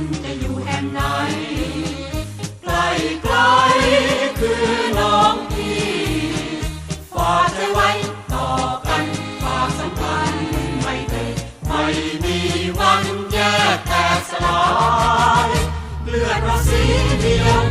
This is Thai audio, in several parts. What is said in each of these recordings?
นจะอยู่แห่งไหนใกล้ไกลคือน้องพี่ฝากใจไว้ต่อกันฝากสัมพันธ์ไม่เคยไม่มีวันแยกแตกสลายเลือดเราสีเดียว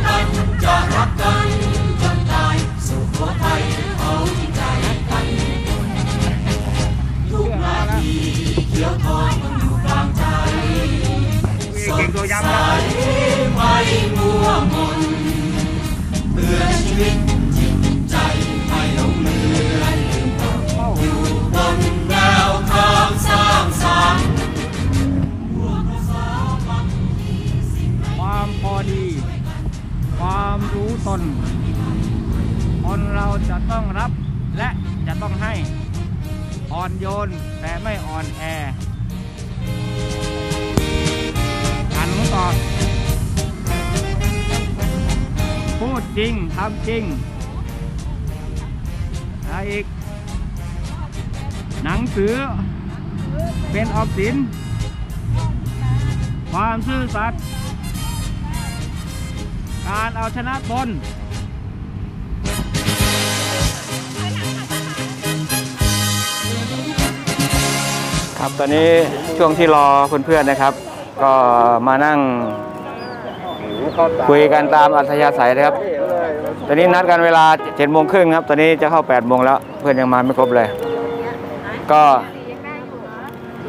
จะต้องให้อ่อนโยนแต่ไม่อ่อนแออ่านหนูต่อพูดจริงทำจริงอะไรอีก หนังสือ เป็นออมสิน ความซื่อสัตย์การเอาชนะตน ครับตอนนี้ช่วงที่รอเพื่อนๆนะครับ ก็มานั่งคุยกันตามอัธยาศัยนะครับ ตอนนี้นัดกันเวลา7จ็ดโมงครึ่งครับ ตอนนี้จะเข้า8ปดโมงแล้ว เพื่อนยังมาไม่ครบเลย ก็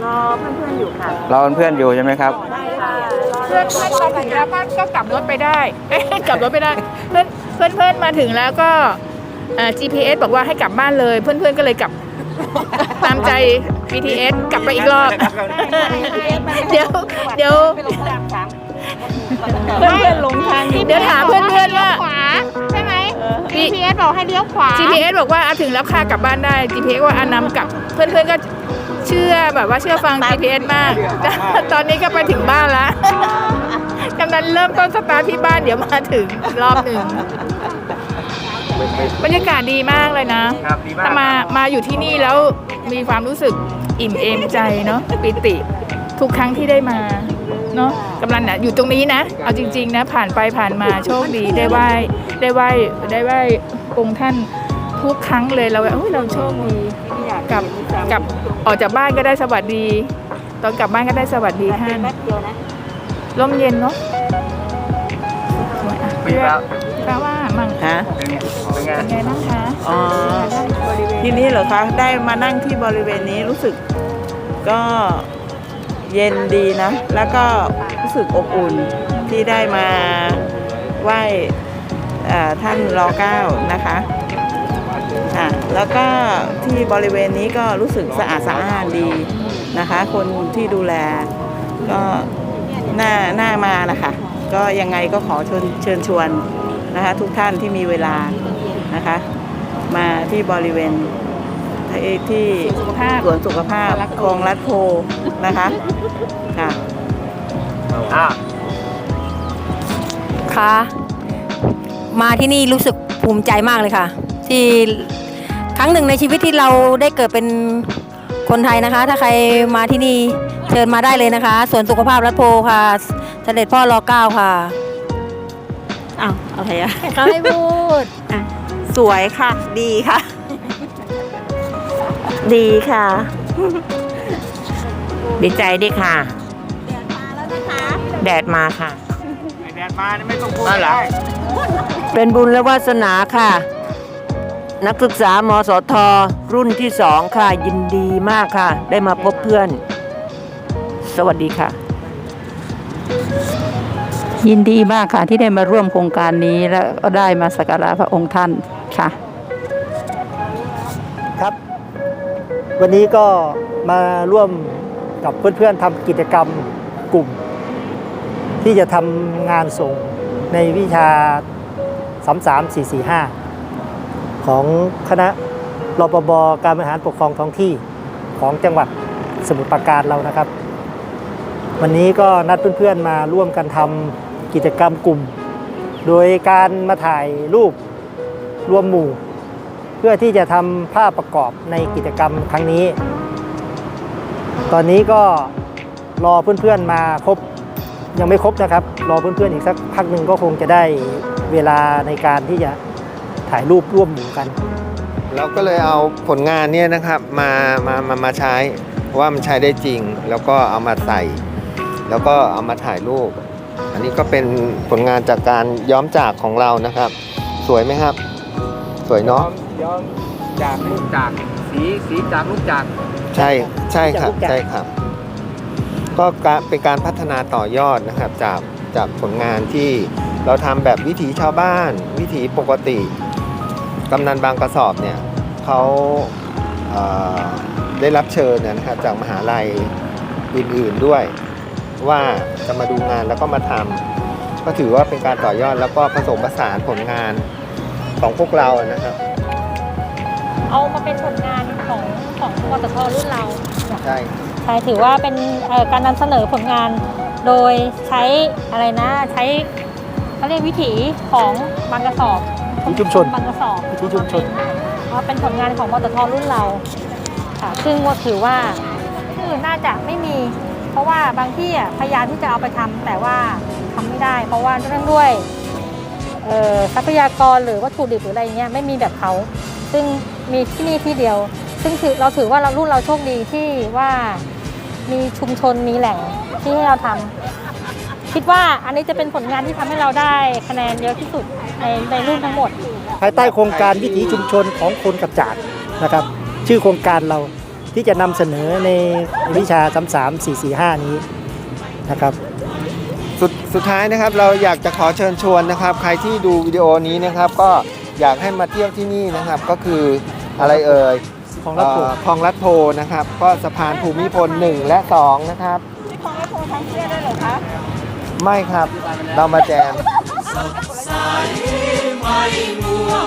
รอเพื่อนๆอยู่ค่ะเราเป็นเพื่อนอยู่ใช่ไหมครับได้ค่ะเพื่อนเพื่อนมาถึงแล้วก็ก็กลับรถไปได้เอ้ยกลับรถไปได้ เพื่อนเพื่อนเพื่อนมาถึงแล้วก็เอ่อ GPS บอกว่าให้กลับบ้านเลย เพื่อนเพื่อนก็เลยกลับ ตามใจ BTS กลับไปอีกรอบ เดี๋ยวเดี๋ยวไปลงทางสามเพื่อนเพื่อนลงทางเดี๋ยวถามเพื่อนเพื่อนว่า ขวาใช่ไหมพี่ GPS บอกให้เลี้ยวขวา GPS บอกว่าอะถึงแล้วค่ะกลับบ้านได้ GPS ว่าอันนำกลับ เพื่อนเพื่อนก็เชื่อแบบว่าเชื่อฟัง GPS มาก ตอนนี้ก็ไปถึงบ้านแล้วกำลังเริ่มต้นสตาร์ทที่บ้านเดี๋ยวมาถึงอีกรอบหนึ่ง บรรยากาศดีมากเลยนะ ครับดีมากถ้ามามาอยู่ที่นี่แล้วมีความรู้สึกอิ่มเอมใจเนาะปิติ ทุกครั้งที่ได้มาเนาะกำลังน่ะอยู่ตรงนี้นะ เอาจริง ๆ นะ ผ่านไปผ่านมาโชคดีได้ไหว้ได้ไหว้ได้ไหว้องค์ท่านทุกครั้งเลยเราเฮ้ยเราโชคดีกลับกลับออกจากบ้านก็ได้สวัสดี ตอนกลับบ้านก็ได้สวัสดีท่านแป๊บเดียวนะร่มเย็นเนาะสวยอะปีแล้วแปลว่ามั่ง ฮะเป็นไงเป็นไงเป็นไงบ้างคะอ๋อบริเวณทีนี้เหรอคะได้มานั่งที่บริเวณนี้รู้สึกก็เย็นดีนะ แล้วก็รู้สึกอบอุ่นที่ได้มาไหว้เอ่อท่านรอเก้านะคะอะแล้วก็ที่บริเวณนี้ก็รู้สึกสะอาดสะอ้านดีนะคะ คนที่ดูแลก็น่าน่ามานะคะ ก็ยังไงก็ขอเชิญเชิญชวน นะคะทุกท่านที่มีเวลานะคะ มาที่บริเวณที่ที่สุขภาพสวนสุขภาพคลองลัดโพนะคะค่ะอะค่ะมาที่นี่รู้สึกภูมิใจมากเลยค่ะ ที่ครั้งหนึ่งในชีวิตที่เราได้เกิดเป็นคนไทยนะคะ ถ้าใครมาที่นี่เชิญมาได้เลยนะคะสวนสุขภาพรัฐโพค่ะ เสด็จพ่อรอเก้าค่ะ อ้าวอะไรอะเขาให้พูดสวยค่ะ ดีค่ะ ดีค่ะ ดีใจด้วยค่ะแดดมาค่ะ ไอ้แดดมานี่ไม่ต้องพูดอ้าวเหรอ ได้เป็นบุญและวาสนาค่ะ นักศึกษามสท รุ่นที่สองค่ะ ยินดีมากค่ะ ได้มาพบเพื่อน สวัสดีค่ะ ยินดีมากค่ะที่ได้มาร่วมโครงการนี้แล้วก็ได้มาสักการะพระองค์ท่านค่ะ ครับ วันนี้ก็มาร่วมกับเพื่อนๆทำกิจกรรมกลุ่ม ที่จะทำงานส่งในวิชา 33445 ของคณะรปบการบริหารปกครองท้องที่ของจังหวัดสมุทรปราการเรานะครับ วันนี้ก็นัดเพื่อนๆมาร่วมกันทำ กิจกรรมกลุ่ม โดยการมาถ่ายรูปรวมหมู่ เพื่อที่จะทำภาพประกอบในกิจกรรมครั้งนี้ ตอนนี้ก็รอเพื่อนๆมาครบยังไม่ครบนะครับ รอเพื่อนๆอีกสักพักหนึ่งก็คงจะได้เวลาในการที่จะถ่ายรูปร่วมหมู่กันเราก็เลยเอาผลงานเนี่ยนะครับมามามามาใช้ว่ามันใช้ได้จริง แล้วก็เอามาใส่ แล้วก็เอามาถ่ายรูป อันนี้ก็เป็นผลงานจากการย้อมจากของเรานะครับ สวยไหมครับ สวยเนาะย้อมจากลูกจากสีสีจากลูกจากใช่ใช่ครับจากรูปจากใช่ครับ ก็การเป็นการพัฒนาต่อยอดนะครับ จากจากผลงานที่เราทำแบบวิถีชาวบ้าน วิถีปกติกำนันบางกระสอบเนี่ยเขาเอ่อได้รับเชิญเนยนะครับจากมหาลัยอื่นๆด้วย ว่าจะมาดูงานแล้วก็มาทำก็ถือว่าเป็นการต่อยอดแล้วก็ผสมผสานผลงานของพวกเรานะครับ เอามาเป็นผลงานของของมตทรุ่นเราใช่ใช่ถือว่าเป็นเอ่อการนำเสนอผลงานโดยใช้อะไรนะใช้เขาเรียกวิถีของบางกระสอบวิถีชุมชนบางกระสอบวิถีชุมชนว่าเป็นผลงานของมตทรุ่นเราค่ะซึ่งว่าถือว่าที่อื่นน่าจะไม่มีเพ ราะว่าบางที่พยายามที่จะเอาไปทำแต่ว่าทำไม่ได้ เพราะว่าเรื่องด้วยทรัพยากรหรือวัตถุดิบหรืออะไรเงี้ยไม่มีแบบเขา ซึ่งมีที่นี่ที่เดียว ซึ่งถือเราถือว่าเรารุ่นเราโชคดีที่ว่ามีชุมชนมีแหล่งที่ให้เราทำคิดว่าอันนี้จะเป็นผลงานที่ทำให้เราได้คะแนนเยอะที่สุดในในรุ่นทั้งหมด ภายใต้โครงการวิถีชุมชนของคนกับจากนะครับ ชื่อโครงการเรา ที่จะนำเสนอในวิชา 3 3 4 4 5 นี้นะครับสุดสุดท้ายนะครับเราอยากจะขอเชิญชวนนะครับ ใครที่ดูวิดีโอนี้นะครับ ก็อยากให้มาเที่ยวที่นี่นะครับ ก็คืออะไรเอ่ยของรัฐโพเอ่อคลองลัดโพนะครับ ก็สะพานภูมิพล 1 และ 2 นะครับของไอ้โพทั้งเสื้อได้เหรอคะไม่ครับเรามาแจมสดใสไม่มัวม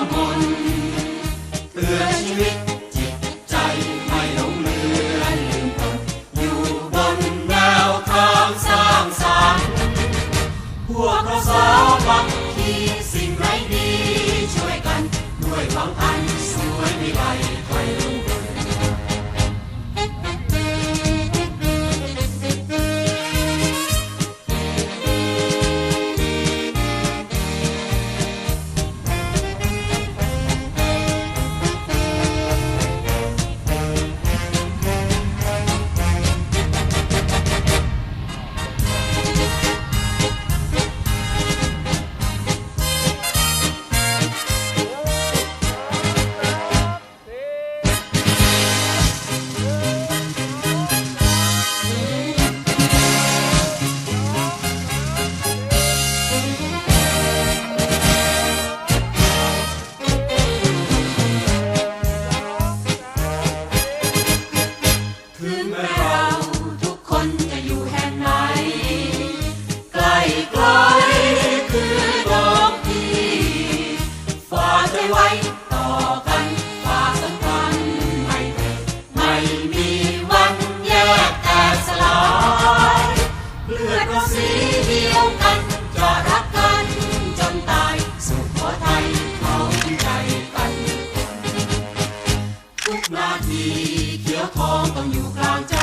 ต้องอยู่กลางใจ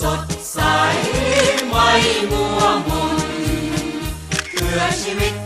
สดใสไม่มัวมุนเพื่อชีวิต